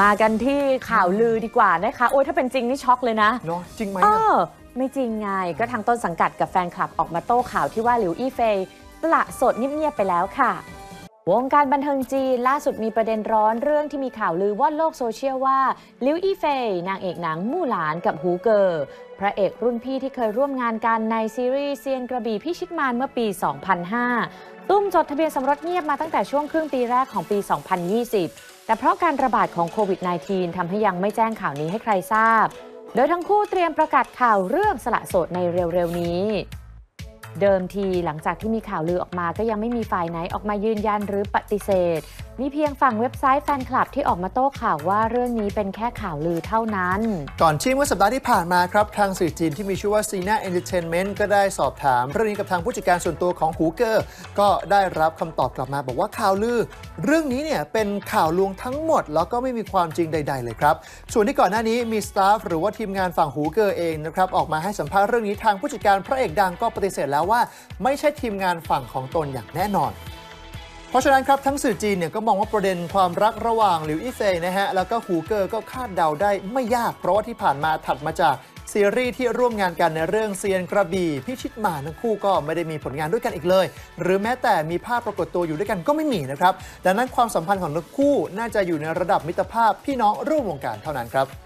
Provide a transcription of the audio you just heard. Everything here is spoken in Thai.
มากันที่ข่าวลือดีกว่านะคะ โอ้ยถ้าเป็นจริงนี่ช็อกเลยนะเนาะจริงไหมเออะอไม่จริงไง ก็ทางต้นสังกัดกับแฟนคลับออกมาโต้ข่าวที่ว่าหลิวอี้เฟยสละโสดเงียบๆไปแล้วค่ะ วงการบันเทิงจีนล่าสุดมีประเด็นร้อนเรื่องที่มีข่าวลือว่อนโลกโซเชียลว่าลิวอี้เฟยนางเอกหนังมู่หลานกับฮูเกอร์ พระเอกรุ่นพี่ที่เคยร่วมงานกันในซีรีส์เซียนกระบี่พิชิตมารเมื่อปี 2005 ตุ้มจดทะเบียนสมรสเงียบมาตั้งแต่ช่วงครึ่งปีแรกของปี 2020 แต่เพราะการระบาดของโควิด -19 ทำให้ยังไม่แจ้งข่าวนี้ให้ใครทราบ โดยทั้งคู่เตรียมประกาศข่าวเรื่องสละโสดในเร็วๆนี้ เดิมทีหลังจากที่มีข่าวลือออกมาก็ยังไม่มีฝ่ายไหนออกมายืนยันหรือปฏิเสธ มีเพียงฝั่งเว็บไซต์แฟนคลับที่ออกมาโต้ข่าวว่าเรื่องนี้เป็นแค่ข่าวลือเท่านั้น ก่อนที่เมื่อสัปดาห์ที่ผ่านมาครับ ทางสื่อจีนที่มีชื่อว่า Sina Entertainment ก็ได้สอบถาม เรื่องนี้กับทางผู้จัดการส่วนตัวของหูเกอร์ ก็ได้รับคำตอบกลับมาบอกว่าข่าวลือ เรื่องนี้เนี่ยเป็นข่าวลวงทั้งหมด แล้วก็ไม่มีความจริงใด ๆ เลยครับ ส่วนที่ก่อนหน้านี้มีสตาฟหรือว่าทีมงานฝั่งหูเกอร์เองนะครับออกมาให้สัมภาษณ์เรื่องนี้ทางผู้จัดการพระเอกดังก็ปฏิเสธแล้วว่า ไม่ใช่ทีมงานฝั่งของตนอย่างแน่นอน ราะฉะนั้นครับทั้งสื่อจีนเนี่ยก็มองว่าประเด็นความรักระหว่างหลิวอี้เฟยนะฮะแล้วก็ฮูเกอร์ก็คาดเดาได้ไม่ยาก เพราะว่าที่ผ่านมาถัดมาจากซีรีส์ที่ร่วมงานกันในเรื่องเซียนกระบี่พิชิตหมาทั้งคู่ก็ไม่ได้มีผลงานด้วยกันอีกเลย หรือแม้แต่มีภาพปรากฏตัวอยู่ด้วยกันก็ไม่มีนะครับดังนั้นความสัมพันธ์ของทั้งคู่น่าจะอยู่ในระดับมิตรภาพพี่น้องร่วมวงการเท่านั้นครับ